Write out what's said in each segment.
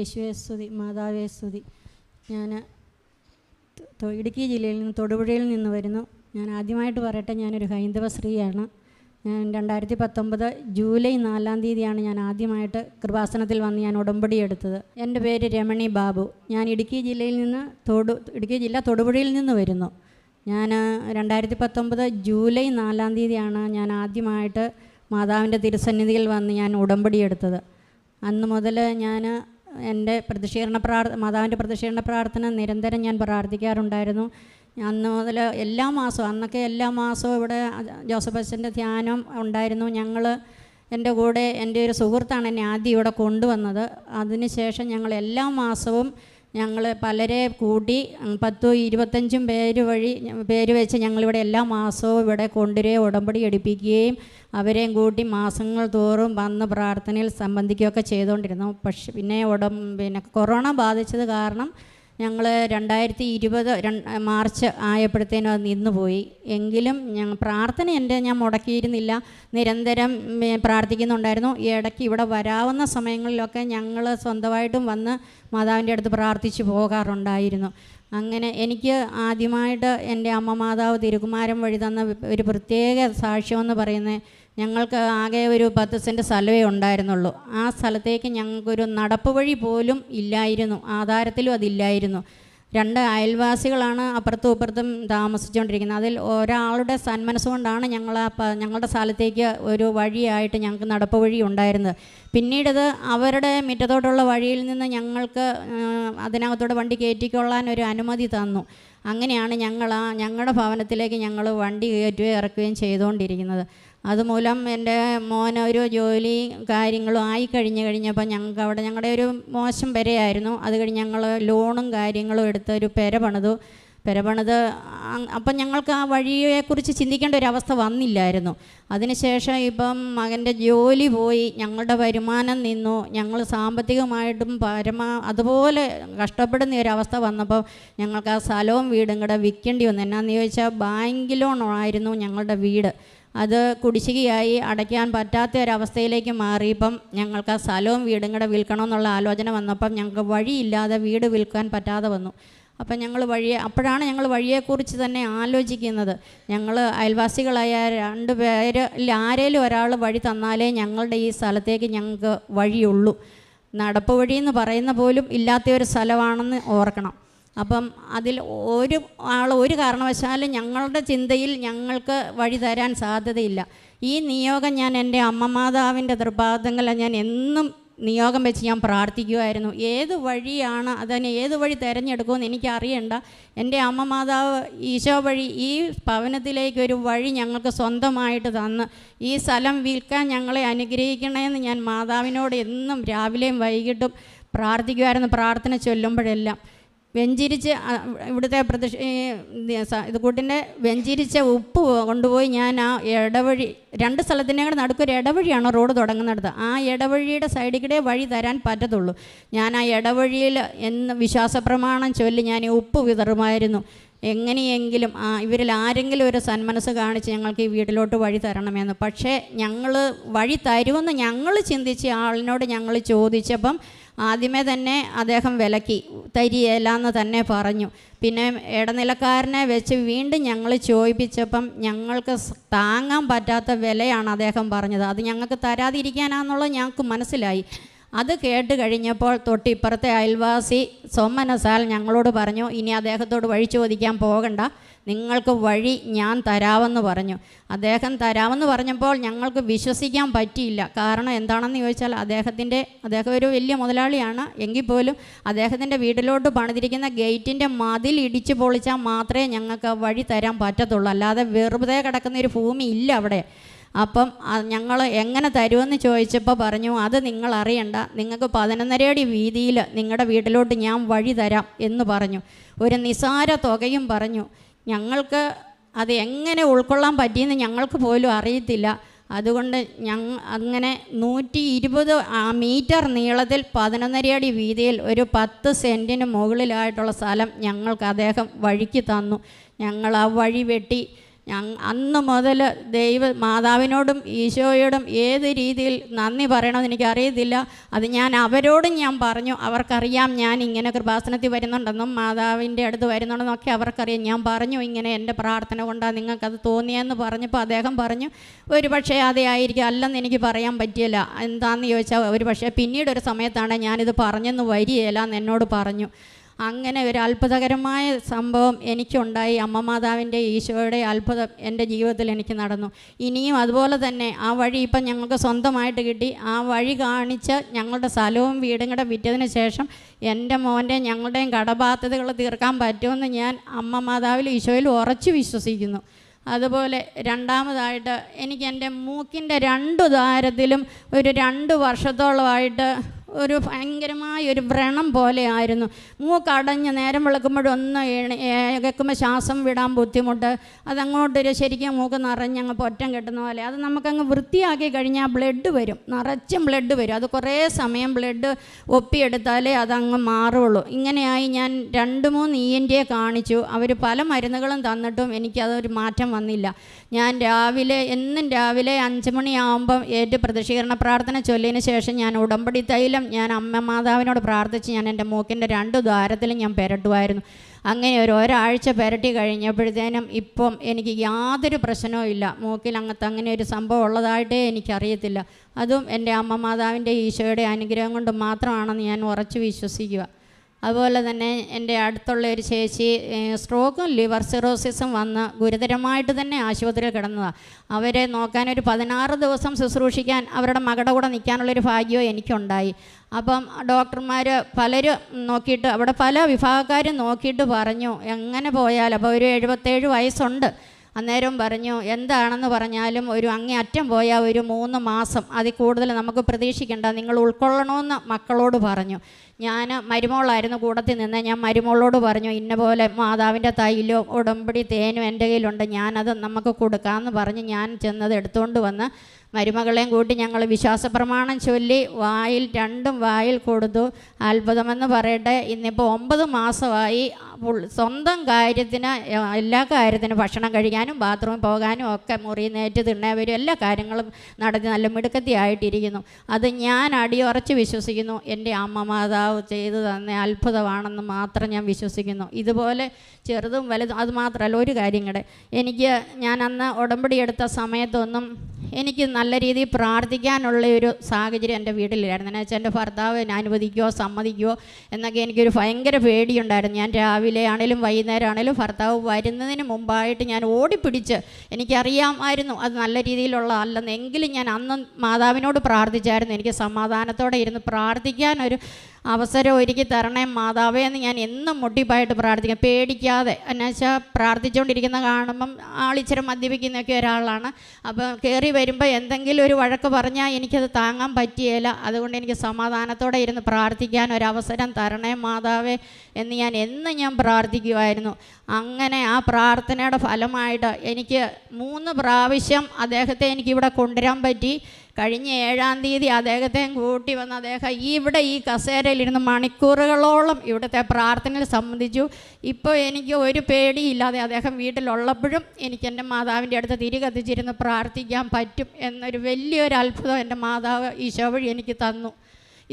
യേശുവെ സ്തുതി. മാതാവേ സ്തുതി. ഞാൻ ഇടുക്കി ജില്ലയിൽ നിന്ന് തൊടുപുഴയിൽ നിന്ന് വരുന്നു. ഞാൻ ആദ്യമായിട്ട് പറയട്ടെ ഞാനൊരു ഹൈന്ദവ സ്ത്രീയാണ്. ഞാൻ രണ്ടായിരത്തി പത്തൊമ്പത് ജൂലൈ നാലാം തീയതിയാണ് ഞാൻ ആദ്യമായിട്ട് കൃപാസനത്തിൽ വന്ന് ഞാൻ ഉടമ്പടി എടുത്തത്. എന്റെ പേര് രമണി ബാബു. ഞാൻ ഇടുക്കി ജില്ലയിൽ നിന്ന് തൊടു ഇടുക്കി ജില്ല തൊടുപുഴയിൽ നിന്ന് വരുന്നു. ഞാൻ രണ്ടായിരത്തി പത്തൊമ്പത് ജൂലൈ നാലാം തീയതിയാണ് ഞാൻ ആദ്യമായിട്ട് മാതാവിന്റെ തിരുസന്നിധിയിൽ വന്ന് ഞാൻ ഉടമ്പടി എടുത്തത്. അന്ന് മുതൽ ഞാൻ എന്റെ പ്രതിഷേധ പ്രാർ മാതാവിന്റെ പ്രതിഷേധ പ്രാർത്ഥന നിരന്തരം ഞാൻ പ്രാർത്ഥിക്കാറുണ്ടായിരുന്നു. അന്ന് മുതൽ എല്ലാ മാസവും അന്നൊക്കെ എല്ലാ മാസവും ഇവിടെ ജോസഫ് അച്ഛന്റെ ധ്യാനം ഉണ്ടായിരുന്നു. ഞങ്ങൾ എന്റെ കൂടെ എന്റെ ഒരു സുഹൃത്താണ് എന്നെ ആദ്യം ഇവിടെ കൊണ്ടുവന്നത്. അതിനുശേഷം ഞങ്ങൾ എല്ലാ മാസവും ഞങ്ങൾ പലരെ കൂടി പത്തോ പത്തും ഇരുപത്തഞ്ചും പേര് വഴി പേര് വെച്ച് ഞങ്ങളിവിടെ എല്ലാ മാസവും ഇവിടെ കൊണ്ടുവരികയും ഉടമ്പടി എടുപ്പിക്കുകയും അവരെയും കൂട്ടി മാസങ്ങൾ തോറും വന്ന് പ്രാർത്ഥനയിൽ സംബന്ധിക്കുകയൊക്കെ ചെയ്തുകൊണ്ടിരുന്നു. പക്ഷെ പിന്നെ ഉടം പിന്നെ കൊറോണ ബാധിച്ചത് കാരണം ഞങ്ങൾ രണ്ടായിരത്തി ഇരുപത് മാർച്ച് ആയപ്പോഴത്തേനും അത് നിന്നുപോയി. എങ്കിലും ഞങ്ങൾ പ്രാർത്ഥന എന്റെ ഞാൻ മുടക്കിയിരുന്നില്ല. നിരന്തരം പ്രാർത്ഥിക്കുന്നുണ്ടായിരുന്നു. ഈ ഇടയ്ക്ക് ഇവിടെ വരാവുന്ന സമയങ്ങളിലൊക്കെ ഞങ്ങൾ സ്വന്തമായിട്ടും വന്ന് മാതാവിന്റെ അടുത്ത് പ്രാർത്ഥിച്ചു പോകാറുണ്ടായിരുന്നു. അങ്ങനെ എനിക്ക് ആദ്യമായിട്ട് എന്റെ അമ്മ മാതാവ് തിരുകുമാരൻ വഴി തന്ന ഒരു പ്രത്യേക സാക്ഷ്യമെന്ന് പറയുന്നത് ഞങ്ങൾക്ക് ആകെ ഒരു പത്ത് സെന്റ് സ്ഥലമേ ഉണ്ടായിരുന്നുള്ളൂ. ആ സ്ഥലത്തേക്ക് ഞങ്ങൾക്കൊരു നടപ്പ് വഴി പോലും ഇല്ലായിരുന്നു. ആധാരത്തിലും അതില്ലായിരുന്നു. രണ്ട് അയൽവാസികളാണ് അപ്പുറത്തും ഇപ്പുറത്തും താമസിച്ചുകൊണ്ടിരിക്കുന്നത്. അതിൽ ഒരാളുടെ സന്മനസ്സുകൊണ്ടാണ് ഞങ്ങൾ ആ ഞങ്ങളുടെ സ്ഥലത്തേക്ക് ഒരു വഴിയായിട്ട് ഞങ്ങൾക്ക് നടപ്പ് വഴി ഉണ്ടായിരുന്നത്. പിന്നീടത് അവരുടെ മുറ്റത്തോട്ടുള്ള വഴിയിൽ നിന്ന് ഞങ്ങൾക്ക് അതിനകത്തോടെ വണ്ടി കയറ്റിക്കൊള്ളാൻ ഒരു അനുമതി തന്നു. അങ്ങനെയാണ് ഞങ്ങൾ ആ ഞങ്ങളുടെ ഭവനത്തിലേക്ക് ഞങ്ങൾ വണ്ടി കയറ്റുകയും ഇറക്കുകയും ചെയ്തുകൊണ്ടിരിക്കുന്നത്. അതുമൂലം എന്റെ മോനൊരു ജോലി കാര്യങ്ങളും ആയി കഴിഞ്ഞ് കഴിഞ്ഞപ്പോൾ ഞങ്ങൾക്ക് അവിടെ ഞങ്ങളുടെ ഒരു മോശം പെരയായിരുന്നു. അത് കഴിഞ്ഞ് ഞങ്ങൾ ലോണും കാര്യങ്ങളും എടുത്ത് ഒരു പെര പണിതു. പെര പണിത് അപ്പം ഞങ്ങൾക്ക് ആ വഴിയെക്കുറിച്ച് ചിന്തിക്കേണ്ട ഒരു അവസ്ഥ വന്നില്ലായിരുന്നു. അതിനുശേഷം ഇപ്പം മകന്റെ ജോലി പോയി ഞങ്ങളുടെ വരുമാനം നിന്നു. ഞങ്ങൾ സാമ്പത്തികമായിട്ടും പരമാ അതുപോലെ കഷ്ടപ്പെടുന്ന ഒരു അവസ്ഥ വന്നപ്പോൾ ഞങ്ങൾക്ക് ആ സ്ഥലവും വീടും കൂടെ വിൽക്കേണ്ടി വന്നു. എന്നാന്ന് ചോദിച്ചാൽ ബാങ്ക് ലോണായിരുന്നു ഞങ്ങളുടെ വീട്. അത് കുടിശ്ശികയായി അടയ്ക്കാൻ പറ്റാത്ത ഒരവസ്ഥയിലേക്ക് മാറിയപ്പം ഞങ്ങൾക്ക് ആ സ്ഥലവും വീടും കൂടെ വിൽക്കണമെന്നുള്ള ആലോചന വന്നപ്പം ഞങ്ങൾക്ക് വഴിയില്ലാതെ വീട് വിൽക്കാൻ പറ്റാതെ വന്നു. അപ്പം ഞങ്ങൾ വഴിയെ അപ്പോഴാണ് ഞങ്ങൾ വഴിയെക്കുറിച്ച് തന്നെ ആലോചിക്കുന്നത്. ഞങ്ങൾ അയൽവാസികളായ രണ്ട് പേരിൽ ആരേലും ഒരാൾ വഴി തന്നാലേ ഞങ്ങളുടെ ഈ സ്ഥലത്തേക്ക് ഞങ്ങൾക്ക് വഴിയുള്ളൂ. നടപ്പ് വഴി എന്ന് പറയുന്ന പോലും ഇല്ലാത്ത ഒരു സ്ഥലമാണെന്ന് ഓർക്കണം. അപ്പം അതിൽ ഒരു ആൾ ഒരു കാരണവശാലും ഞങ്ങളുടെ ചിന്തയിൽ ഞങ്ങൾക്ക് വഴി തരാൻ സാധ്യതയില്ല. ഈ നിയോഗം ഞാൻ എന്റെ അമ്മ മാതാവിന്റെ തൃപാദങ്ങളിൽ ഞാൻ എന്നും നിയോഗം വെച്ച് ഞാൻ പ്രാർത്ഥിക്കുമായിരുന്നു ഏത് വഴിയാണ് അതിന് ഏത് വഴി തിരഞ്ഞെടുക്കുമെന്ന് എനിക്കറിയണ്ട. എന്റെ അമ്മ മാതാവ് ഈശോ വഴി ഈ ഭവനത്തിലേക്ക് ഒരു വഴി ഞങ്ങൾക്ക് സ്വന്തമായിട്ട് തന്ന് ഈ സ്ഥലം വിൽക്കാൻ ഞങ്ങളെ അനുഗ്രഹിക്കണമെന്ന് ഞാൻ മാതാവിനോട് എന്നും രാവിലെയും വൈകിട്ടും പ്രാർത്ഥിക്കുമായിരുന്നു പ്രാർത്ഥന ചൊല്ലുമ്പോഴെല്ലാം. വെഞ്ചിരിച്ച് ഇവിടുത്തെ സ- ഇത് കൂട്ടിന്റെ വെഞ്ചിരിച്ച ഉപ്പ് കൊണ്ടുപോയി ഞാൻ ആ ഇടവഴി രണ്ട് സ്ഥലത്തിന്റെ കൂടെ നടുക്കൊരു ഇടവഴിയാണ് റോഡ് തുടങ്ങുന്നിടത്ത് ആ ഇടവഴിയുടെ സൈഡിൽ കൂടെ വഴി തരാൻ പറ്റത്തുള്ളൂ. ഞാൻ ആ ഇടവഴിയിൽ എന്ന് വിശ്വാസപ്രമാണം ചൊല്ലി ഞാൻ ഈ ഉപ്പ് വിതറുമായിരുന്നു. എങ്ങനെയെങ്കിലും ആ ഇവരിൽ ആരെങ്കിലും ഒരു സന്മനസ് കാണിച്ച് ഞങ്ങൾക്ക് ഈ വീട്ടിലോട്ട് വഴി തരണമെന്ന്. പക്ഷേ ഞങ്ങൾ വഴി തരുമെന്ന് ഞങ്ങൾ ചിന്തിച്ച ആളിനോട് ഞങ്ങൾ ചോദിച്ചപ്പം ആദ്യമേ തന്നെ അദ്ദേഹം വിലക്കി തരികയില്ല എന്ന് തന്നെ പറഞ്ഞു. പിന്നെ ഇടനിലക്കാരനെ വെച്ച് വീണ്ടും ഞങ്ങൾ ചോദിപ്പിച്ചപ്പം ഞങ്ങൾക്ക് താങ്ങാൻ പറ്റാത്ത വിലയാണ് അദ്ദേഹം പറഞ്ഞത്. അത് ഞങ്ങൾക്ക് തരാതിരിക്കാനാന്നുള്ളത് ഞങ്ങൾക്ക് മനസ്സിലായി. അത് കേട്ട് കഴിഞ്ഞപ്പോൾ തൊട്ടിപ്പുറത്തെ അയൽവാസി സോമനസാൽ ഞങ്ങളോട് പറഞ്ഞു ഇനി അദ്ദേഹത്തോട് വഴി ചോദിക്കാൻ പോകണ്ട. നിങ്ങൾക്ക് വഴി ഞാൻ തരാമെന്ന് പറഞ്ഞു. അദ്ദേഹം തരാമെന്ന് പറഞ്ഞപ്പോൾ ഞങ്ങൾക്ക് വിശ്വസിക്കാൻ പറ്റിയില്ല. കാരണം എന്താണെന്ന് ചോദിച്ചാൽ അദ്ദേഹത്തിന്റെ അദ്ദേഹം ഒരു വലിയ മുതലാളിയാണ്. എങ്കിൽ പോലും അദ്ദേഹത്തിന്റെ വീട്ടിലോട്ട് പണിതിരിക്കുന്ന ഗേറ്റിന്റെ മതിൽ ഇടിച്ചു പൊളിച്ചാൽ മാത്രമേ ഞങ്ങൾക്ക് വഴി തരാൻ പറ്റത്തുള്ളൂ. അല്ലാതെ വെറുതെ കിടക്കുന്ന ഒരു ഭൂമി ഇല്ല അവിടെ. അപ്പം ഞങ്ങൾ എങ്ങനെ തരുമെന്ന് ചോദിച്ചപ്പോൾ പറഞ്ഞു അത് നിങ്ങൾ അറിയണ്ട. നിങ്ങൾക്ക് പതിനൊന്നരയടി വീതിയിൽ നിങ്ങളുടെ വീട്ടിലോട്ട് ഞാൻ വഴി തരാം എന്ന് പറഞ്ഞു. ഒരു നിസാര തുകയും പറഞ്ഞു. ഞങ്ങൾക്ക് അത് എങ്ങനെ ഉൾക്കൊള്ളാൻ പറ്റിയെന്ന് ഞങ്ങൾക്ക് പോലും അറിയത്തില്ല. അതുകൊണ്ട് ഞങ്ങൾ അങ്ങനെ നൂറ്റി ഇരുപത് മീറ്റർ നീളത്തിൽ പതിനൊന്നരയടി വീതിയിൽ ഒരു പത്ത് സെന്റിന് മുകളിലായിട്ടുള്ള സ്ഥലം ഞങ്ങൾക്ക് അദ്ദേഹം വഴിക്ക് തന്നു. ഞങ്ങൾ ആ വഴി വെട്ടി ഞങ്ങ അന്ന് മുതൽ ദൈവ മാതാവിനോടും ഈശോയോടും ഏത് രീതിയിൽ നന്ദി പറയണമെന്ന് എനിക്കറിയത്തില്ല. അത് ഞാൻ അവരോടും ഞാൻ പറഞ്ഞു. അവർക്കറിയാം ഞാൻ ഇങ്ങനെ കൃപാസനത്തിൽ വരുന്നുണ്ടെന്നും മാതാവിന്റെ അടുത്ത് വരുന്നുണ്ടെന്നൊക്കെ അവർക്കറിയാം. ഞാൻ പറഞ്ഞു ഇങ്ങനെ എന്റെ പ്രാർത്ഥന കൊണ്ടാണ് നിങ്ങൾക്കത് തോന്നിയെന്ന് പറഞ്ഞപ്പോൾ അദ്ദേഹം പറഞ്ഞു ഒരു പക്ഷേ അതേ ആയിരിക്കും. അല്ലെന്ന് എനിക്ക് പറയാൻ പറ്റിയില്ല. എന്താണെന്ന് ചോദിച്ചാൽ ഒരു പക്ഷേ പിന്നീടൊരു സമയത്താണ് ഞാനിത് പറഞ്ഞെന്ന് വരികയില്ല എന്ന് എന്നോട് പറഞ്ഞു. അങ്ങനെ ഒരു അത്ഭുതകരമായ സംഭവം എനിക്കുണ്ടായി. അമ്മ മാതാവിന്റെ ഈശോയുടെ അത്ഭുതം എന്റെ ജീവിതത്തിൽ എനിക്ക് നടന്നു. ഇനിയും അതുപോലെ തന്നെ ആ വഴി ഇപ്പം ഞങ്ങൾക്ക് സ്വന്തമായിട്ട് കിട്ടി. ആ വഴി കാണിച്ച് ഞങ്ങളുടെ സ്ഥലവും വീടും കൂടെ വിറ്റതിന് ശേഷം എന്റെ മോന്റെ ഞങ്ങളുടെയും കടബാധ്യതകൾ തീർക്കാൻ പറ്റുമെന്ന് ഞാൻ അമ്മ മാതാവിൽ ഈശോയിൽ ഉറച്ചു വിശ്വസിക്കുന്നു. അതുപോലെ രണ്ടാമതായിട്ട് എനിക്ക് എന്റെ മൂക്കിന്റെ രണ്ടു ദാരത്തിലും ഒരു രണ്ട് വർഷത്തോളമായിട്ട് ഒരു ഭയങ്കരമായ ഒരു വ്രണം പോലെ ആയിരുന്നു മൂക്കടഞ്ഞ് നേരം വിളക്കുമ്പോഴൊന്ന് കേൾക്കുമ്പോൾ ശ്വാസം വിടാൻ ബുദ്ധിമുട്ട്. അതങ്ങോട്ടൊരു ശരിക്കും മൂക്ക് നിറഞ്ഞ് അങ്ങ് പൊറ്റം കെട്ടുന്ന പോലെ. അത് നമുക്കങ്ങ് വൃത്തിയാക്കി കഴിഞ്ഞാൽ ബ്ലഡ് വരും. നിറച്ചും ബ്ലഡ് വരും. അത് കുറേ സമയം ബ്ലഡ് ഒപ്പിയെടുത്താലേ അതങ്ങ് മാറുള്ളൂ. ഇങ്ങനെയായി ഞാൻ രണ്ട് മൂന്ന് ഇ എൻ ടിയെ കാണിച്ചു. അവർ പല മരുന്നുകളും തന്നിട്ടും എനിക്കതൊരു മാറ്റം വന്നില്ല. ഞാൻ രാവിലെ എന്നും രാവിലെ അഞ്ച് മണിയാകുമ്പം ഏറ്റവും പ്രദക്ഷികരണ പ്രാർത്ഥന ചൊല്ലിയതിന് ശേഷം ഞാൻ ഉടമ്പടി തൈലം ഞാൻ അമ്മ മാതാവിനോട് പ്രാർത്ഥിച്ച് ഞാൻ എന്റെ മൂക്കിന്റെ രണ്ട് ദ്വാരത്തിലും ഞാൻ പെരട്ടുമായിരുന്നു. അങ്ങനെ ഒരു ഒരാഴ്ച പെരട്ടി കഴിഞ്ഞപ്പോഴത്തേനും ഇപ്പം എനിക്ക് യാതൊരു പ്രശ്നവും ഇല്ല. മൂക്കിൽ അങ്ങനത്തെ അങ്ങനെ ഒരു സംഭവം ഉള്ളതായിട്ടേ എനിക്കറിയത്തില്ല. അതും എന്റെ അമ്മ മാതാവിന്റെ ഈശോയുടെ അനുഗ്രഹം കൊണ്ട് മാത്രമാണെന്ന് ഞാൻ ഉറച്ചു വിശ്വസിക്കുക. അതുപോലെ തന്നെ എന്റെ അടുത്തുള്ള ഒരു ചേച്ചി സ്ട്രോക്കും ലിവർ സിറോസിസും വന്ന് ഗുരുതരമായിട്ട് തന്നെ ആശുപത്രിയിൽ കിടന്നതാണ് അവരെ നോക്കാൻ ഒരു പതിനാറ് ദിവസം ശുശ്രൂഷിക്കാൻ അവരുടെ മകളുടെ കൂടെ നിൽക്കാനുള്ളൊരു ഭാഗ്യവും എനിക്കുണ്ടായി. അപ്പം ഡോക്ടർമാർ പലരും നോക്കിയിട്ട് അവിടെ പല വിഭാഗക്കാരും നോക്കിയിട്ട് പറഞ്ഞു എങ്ങനെ പോയാലും അപ്പോൾ ഒരു എഴുപത്തേഴ് വയസ്സുണ്ട്. അന്നേരം പറഞ്ഞു എന്താണെന്ന് പറഞ്ഞാലും ഒരു അങ്ങേ അറ്റം പോയാൽ ഒരു മൂന്ന് മാസം അതിൽ കൂടുതൽ നമുക്ക് പ്രതീക്ഷിക്കേണ്ട. നിങ്ങൾ ഉൾക്കൊള്ളണമെന്ന് മക്കളോട് പറഞ്ഞു. ഞാൻ മരുമോളായിരുന്നു കൂടത്തിൽ നിന്ന്. ഞാൻ മരുമോളോട് പറഞ്ഞു ഇന്ന പോലെ മാതാവിന്റെ തൈലോ ഉടമ്പടി തേനും എന്റെ കയ്യിലുണ്ട്. ഞാനത് നമുക്ക് കൊടുക്കാമെന്ന് പറഞ്ഞ് ഞാൻ ചെന്നത് എടുത്തുകൊണ്ട് വന്ന് മരുമകളെയും കൂട്ടി ഞങ്ങൾ വിശ്വാസ പ്രമാണം ചൊല്ലി വായിൽ രണ്ടും വായിൽ കൊടുത്തു. അത്ഭുതമെന്ന് പറയട്ടെ ഇന്നിപ്പോൾ ഒമ്പത് മാസമായി സ്വന്തം കാര്യത്തിന് എല്ലാ കാര്യത്തിനും ഭക്ഷണം കഴിക്കാനും ബാത്റൂമിൽ പോകാനും ഒക്കെ മുറി നേറ്റ് തിണ്ണവരും എല്ലാ കാര്യങ്ങളും നടത്തി നല്ല മിടുക്കത്തിയായിട്ടിരിക്കുന്നു. അത് ഞാൻ അടിയുറച്ച് വിശ്വസിക്കുന്നു. എന്റെ അമ്മ മാതാവ് ചെയ്തു തന്ന അത്ഭുതമാണെന്ന് മാത്രം ഞാൻ വിശ്വസിക്കുന്നു. ഇതുപോലെ ചെറുതും വലുതും അത് മാത്രമല്ല ഒരു കാര്യം കൂടെ. എനിക്ക് ഞാൻ അന്ന് ഉടമ്പടി എടുത്ത സമയത്തൊന്നും എനിക്ക് നല്ല രീതിയിൽ പ്രാർത്ഥിക്കാനുള്ള ഒരു സാഹചര്യം എന്റെ വീട്ടിലില്ലായിരുന്നു. എന്ന് വെച്ചാൽ എന്റെ ഭർത്താവ് എന്നെ അനുവദിക്കുമോ സമ്മതിക്കുമോ എന്നൊക്കെ എനിക്കൊരു ഭയങ്കര പേടിയുണ്ടായിരുന്നു. ഞാൻ രാവിലെ ആണേലും വൈകുന്നേരം ആണേലും ഭർത്താവ് വരുന്നതിന് മുമ്പായിട്ട് ഞാൻ ഓടിപ്പിടിച്ച് എനിക്കറിയാമായിരുന്നു അത് നല്ല രീതിയിലുള്ള അല്ലെന്ന്. എങ്കിലും ഞാൻ അന്ന് മാതാവിനോട് പ്രാർത്ഥിച്ചായിരുന്നു. എനിക്ക് സമാധാനത്തോടെ ഇരുന്ന് പ്രാർത്ഥിക്കാൻ ഒരു അവസരം ഒരുക്കി തരണേ മാതാവേ എന്ന് ഞാൻ എന്നും മുട്ടിപ്പായിട്ട് പ്രാർത്ഥിക്കാം പേടിക്കാതെ എന്നുവെച്ചാൽ പ്രാർത്ഥിച്ചുകൊണ്ടിരിക്കുന്ന കാണുമ്പം ആളിച്ചിരി മദ്യപിക്കുന്നൊക്കെ ഒരാളാണ്. അപ്പം കയറി വരുമ്പോൾ എന്തെങ്കിലും ഒരു വഴക്ക് പറഞ്ഞാൽ എനിക്കത് താങ്ങാൻ പറ്റിയേല. അതുകൊണ്ട് എനിക്ക് സമാധാനത്തോടെ ഇരുന്ന് പ്രാർത്ഥിക്കാൻ ഒരവസരം തരണേ മാതാവേ എന്ന് ഞാൻ എന്നും ഞാൻ പ്രാർത്ഥിക്കുമായിരുന്നു അങ്ങനെ ആ പ്രാർത്ഥനയുടെ ഫലമായിട്ട് എനിക്ക് മൂന്ന് പ്രാവശ്യം അദ്ദേഹത്തെ എനിക്കിവിടെ കൊണ്ടുവരാൻ പറ്റി. കഴിഞ്ഞ ഏഴാം തീയതി അദ്ദേഹത്തെയും കൂട്ടി വന്ന് അദ്ദേഹം ഇവിടെ ഈ കസേരയിലിരുന്ന് മണിക്കൂറുകളോളം ഇവിടുത്തെ പ്രാർത്ഥനയിൽ സംബന്ധിച്ചു. ഇപ്പോൾ എനിക്ക് ഒരു പേടിയില്ലാതെ അദ്ദേഹം വീട്ടിലുള്ളപ്പോഴും എനിക്ക് എന്റെ മാതാവിന്റെ അടുത്ത് തിരി കത്തിച്ചിരുന്ന് പ്രാർത്ഥിക്കാൻ പറ്റും എന്നൊരു വലിയൊരു അത്ഭുതം എന്റെ മാതാവ് ഈശോ വഴി എനിക്ക് തന്നു.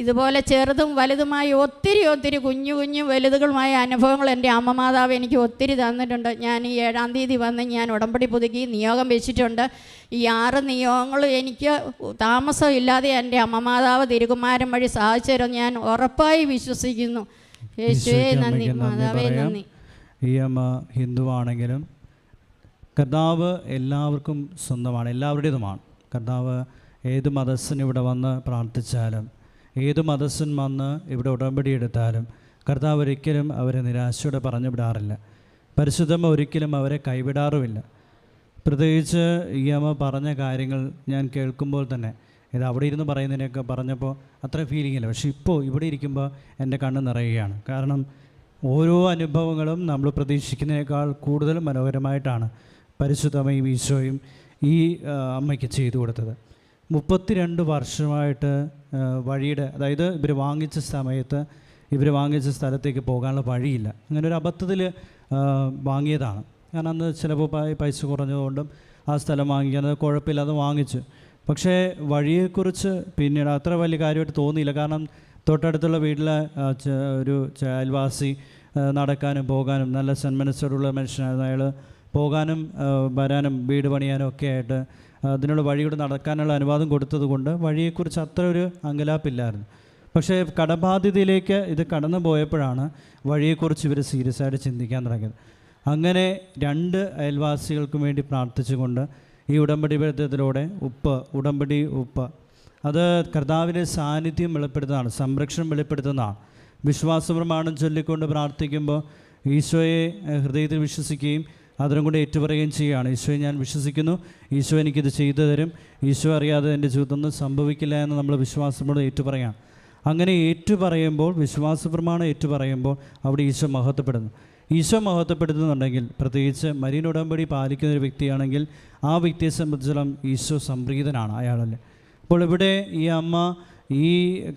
ഇതുപോലെ ചെറുതും വലുതുമായ ഒത്തിരി ഒത്തിരി കുഞ്ഞു കുഞ്ഞു വലുതുകളുമായ അനുഭവങ്ങൾ എന്റെ അമ്മ മാതാവ് എനിക്ക് ഒത്തിരി തന്നിട്ടുണ്ട്. ഞാൻ ഈ ഏഴാം തീയതി വന്ന് ഞാൻ ഉടമ്പടി പുതുക്കി നിയോഗം വെച്ചിട്ടുണ്ട്. ഈ ആറ് നിയോഗങ്ങളും എനിക്ക് താമസമില്ലാതെ എന്റെ അമ്മ മാതാവ് തിരുകുമാരൻ വഴി സാധിച്ചു തരും ഞാൻ ഉറപ്പായി വിശ്വസിക്കുന്നു. യേശുവേ നന്ദി. മാതാവേ നന്ദി ഈ അമ്മ ഹിന്ദുവാണെങ്കിലും കർത്താവ് എല്ലാവർക്കും സ്വന്തമാണ് എല്ലാവരുടേതുമാണ്. കർത്താവ് ഏത് മതസ്ഥൻ ഇവിടെ വന്ന് പ്രാർത്ഥിച്ചാലും ഏത് മതസ്ഥൻ വന്ന് ഇവിടെ ഉടമ്പടി എടുത്താലും കർത്താവ് ഒരിക്കലും അവരെ നിരാശയോടെ പറഞ്ഞു വിടാറില്ല. പരിശുദ്ധമ്മ ഒരിക്കലും അവരെ കൈവിടാറുമില്ല. പ്രത്യേകിച്ച് ഈ അമ്മ പറഞ്ഞ കാര്യങ്ങൾ ഞാൻ കേൾക്കുമ്പോൾ തന്നെ ഇത് അവിടെ ഇരുന്ന് പറയുന്നതിനൊക്കെ പറഞ്ഞപ്പോൾ അത്ര ഫീലിംഗ് ഇല്ല പക്ഷേ ഇപ്പോൾ ഇവിടെ ഇരിക്കുമ്പോൾ എന്റെ കണ്ണ് നിറയുകയാണ്. കാരണം ഓരോ അനുഭവങ്ങളും നമ്മൾ പ്രതീക്ഷിക്കുന്നതിനേക്കാൾ കൂടുതൽ മനോഹരമായിട്ടാണ് പരിശുദ്ധമ്മയും ഈശോയും ഈ അമ്മയ്ക്ക് ചെയ്തു കൊടുത്തത്. മുപ്പത്തിരണ്ട് വർഷമായിട്ട് വഴിയുടെ അതായത് ഇവർ വാങ്ങിച്ച സമയത്ത് ഇവർ വാങ്ങിച്ച സ്ഥലത്തേക്ക് പോകാനുള്ള വഴിയില്ല. അങ്ങനെ ഒരു അബദ്ധത്തിൽ വാങ്ങിയതാണ്. കാരണം അന്ന് ചിലപ്പോൾ പൈസ കുറഞ്ഞതുകൊണ്ടും ആ സ്ഥലം വാങ്ങിക്കാൻ അത് കുഴപ്പമില്ലാതെ വാങ്ങിച്ചു. പക്ഷേ വഴിയെക്കുറിച്ച് പിന്നീട് അത്ര വലിയ കാര്യമായിട്ട് തോന്നിയില്ല. കാരണം തൊട്ടടുത്തുള്ള വീട്ടിലെ ഒരു അയൽവാസി നടക്കാനും പോകാനും നല്ല സന്മനസ്സോടുള്ള മനുഷ്യനായിരുന്നു. അയാൾ പോകാനും വരാനും വീട് പണിയാനും ഒക്കെ ആയിട്ട് അതിനുള്ള വഴിയൂടെ നടക്കാനുള്ള അനുവാദം കൊടുത്തതുകൊണ്ട് വഴിയെക്കുറിച്ച് അത്ര ഒരു അങ്കലാപ്പില്ലായിരുന്നു. പക്ഷേ കടബാധ്യതയിലേക്ക് ഇത് കടന്നു പോയപ്പോഴാണ് വഴിയെക്കുറിച്ച് ഇവർ സീരിയസ് ആയിട്ട് ചിന്തിക്കാൻ തുടങ്ങിയത്. അങ്ങനെ രണ്ട് അയൽവാസികൾക്കും വേണ്ടി പ്രാർത്ഥിച്ചുകൊണ്ട് ഈ ഉടമ്പടി ബന്ധത്തിലൂടെ ഉപ്പ് ഉടമ്പടി ഉപ്പ്. അത് കർത്താവിന്റെ സാന്നിധ്യം വെളിപ്പെടുത്തുന്നതാണ് സംരക്ഷണം വെളിപ്പെടുത്തുന്നതാണ്. വിശ്വാസപ്രമാണം ചൊല്ലിക്കൊണ്ട് പ്രാർത്ഥിക്കുമ്പോൾ ഈശോയെ ഹൃദയത്തിൽ വിശ്വസിക്കുകയും അതിനും കൂടെ ഏറ്റുപറയുകയും ചെയ്യുകയാണ്. ഈശോയെ ഞാൻ വിശ്വസിക്കുന്നു. ഈശോ എനിക്കിത് ചെയ്തു തരും. ഈശോ അറിയാതെ എന്റെ ജീവിതമൊന്നും സംഭവിക്കില്ല എന്ന് നമ്മൾ വിശ്വാസത്തോടെ ഏറ്റുപറയാണ് അങ്ങനെ ഏറ്റുപറയുമ്പോൾ വിശ്വാസപ്രമാണം ഏറ്റുപറയുമ്പോൾ അവിടെ ഈശോ മഹത്വപ്പെടുന്നു. ഈശോ മഹത്വപ്പെടുന്നുണ്ടെങ്കിൽ പ്രത്യേകിച്ച് മരീൻ ഉടമ്പടി പാലിക്കുന്ന ഒരു വ്യക്തിയാണെങ്കിൽ ആ വ്യക്തിയെ സംബന്ധിച്ചിടത്തോളം ഈശോ സംപ്രീതനാണ് അയാളല്ലേ. അപ്പോൾ ഇവിടെ ഈ അമ്മ ഈ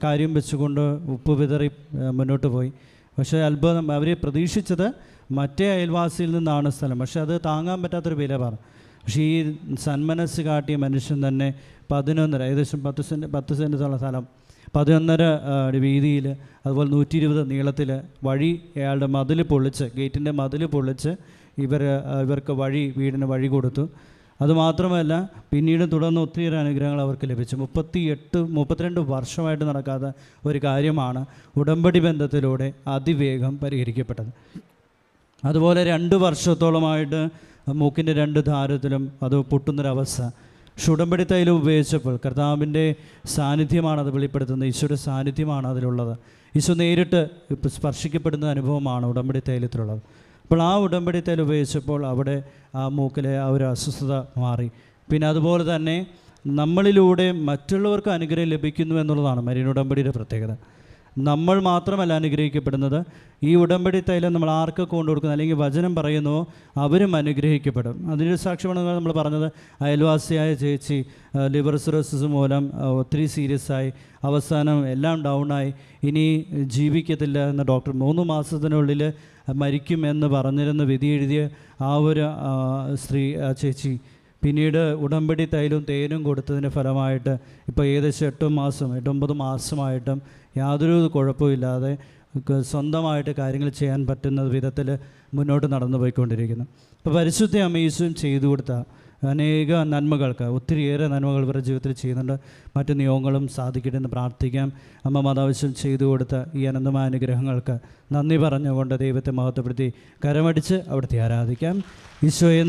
കാര്യം വെച്ചുകൊണ്ട് ഉപ്പ് വിതറി മുന്നോട്ട് പോയി. പക്ഷേ അത്ഭുതം അവർ പ്രതീക്ഷിച്ചത് മറ്റേ അയൽവാസിയിൽ നിന്നാണ് സ്ഥലം. പക്ഷേ അത് താങ്ങാൻ പറ്റാത്തൊരു വില പറഞ്ഞു പക്ഷേ ഈ സന്മനസ് കാട്ടിയ മനുഷ്യൻ തന്നെ പതിനൊന്നര ഏകദേശം പത്ത് സെന്റ് പത്ത് സെന്റോളം സ്ഥലം. പതിനൊന്നര വീതിയിൽ അതുപോലെ നൂറ്റി ഇരുപത് നീളത്തിൽ വഴി അയാളുടെ മതിൽ പൊളിച്ച് ഗേറ്റിന്റെ മതിൽ പൊളിച്ച് ഇവർ ഇവർക്ക് വഴി വീടിന് വഴി കൊടുത്തു. അതുമാത്രമല്ല പിന്നീട് തുടർന്ന് ഒത്തിരിയേറെ അനുഗ്രഹങ്ങൾ അവർക്ക് ലഭിച്ചു. മുപ്പത്തി എട്ട് മുപ്പത്തിരണ്ട് വർഷമായിട്ട് നടക്കാത്ത ഒരു കാര്യമാണ് ഉടമ്പടി ബന്ധത്തിലൂടെ അതിവേഗം പരിഹരിക്കപ്പെട്ടത്. അതുപോലെ രണ്ട് വർഷത്തോളമായിട്ട് മൂക്കിന്റെ രണ്ട് ധാരത്തിലും അത് പൊട്ടുന്നൊരവസ്ഥ. ഷുടമ്പടി തൈലം ഉപയോഗിച്ചപ്പോൾ കർത്താവിന്റെ സാന്നിധ്യമാണ് അത് വെളിപ്പെടുത്തുന്നത്. ഈശോയുടെ സാന്നിധ്യമാണ് അതിലുള്ളത്. ഈശോ നേരിട്ട് സ്പർശിക്കപ്പെടുന്ന അനുഭവമാണ് ഉടമ്പടി തൈലത്തിലുള്ളത് അപ്പോൾ ആ ഉടമ്പടി തൈലം ഉപയോഗിച്ചപ്പോൾ അവിടെ ആ മൂക്കിലെ ആ ഒരു അസ്വസ്ഥത മാറി. പിന്നെ അതുപോലെ തന്നെ നമ്മളിലൂടെ മറ്റുള്ളവർക്ക് അനുഗ്രഹം ലഭിക്കുന്നു എന്നുള്ളതാണ് മരീൻ ഉടമ്പടിയുടെ പ്രത്യേകത. നമ്മൾ മാത്രമല്ല അനുഗ്രഹിക്കപ്പെടുന്നത്. ഈ ഉടമ്പടി തൈലം നമ്മൾ ആർക്കൊക്കെ കൊണ്ടു കൊടുക്കുന്നു? അല്ലെങ്കിൽ വചനം പറയുന്നു അവരും അനുഗ്രഹിക്കപ്പെടും. അതിനൊരു സാക്ഷ്യമാണ് നമ്മൾ പറഞ്ഞത്. അയൽവാസിയായ ചേച്ചി ലിവർ സിറോസിസ് മൂലം ഒത്തിരി സീരിയസ് ആയി. അവസാനം എല്ലാം ഡൗണായി ഇനി ജീവിക്കത്തില്ല എന്ന് ഡോക്ടർ മൂന്ന് മാസത്തിനുള്ളിൽ മരിക്കും എന്ന് പറഞ്ഞിരുന്ന വിധി എഴുതിയ ആ ഒരു സ്ത്രീ ചേച്ചി പിന്നീട് ഉടമ്പടി തൈലും തേനും കൊടുത്തതിന്റെ ഫലമായിട്ട് ഇപ്പോൾ ഏകദേശം എട്ട് മാസം എട്ടൊമ്പത് മാസമായിട്ടും യാതൊരു കുഴപ്പമില്ലാതെ സ്വന്തമായിട്ട് കാര്യങ്ങൾ ചെയ്യാൻ പറ്റുന്ന വിധത്തിൽ മുന്നോട്ട് നടന്നു പോയിക്കൊണ്ടിരിക്കുന്നു. അപ്പോൾ പരിശുദ്ധ അമ്മീസും ചെയ്തു കൊടുത്ത അനേക നന്മകൾക്ക് ഒത്തിരിയേറെ നന്മകൾ ഇവരുടെ ജീവിതത്തിൽ ചെയ്യുന്നുണ്ട്. മറ്റു നിയോഗങ്ങളും സാധിക്കട്ടെ എന്ന് പ്രാർത്ഥിക്കാം. അമ്മ മാതാവശ്യം ചെയ്തു കൊടുത്ത ഈ അനന്തമായ അനുഗ്രഹങ്ങൾക്ക് നന്ദി പറഞ്ഞുകൊണ്ട് ദൈവത്തെ മഹത്വപ്പെടുത്തി കരമടിച്ച് അവിടുത്തെ ആരാധിക്കാം. ഈശോയെ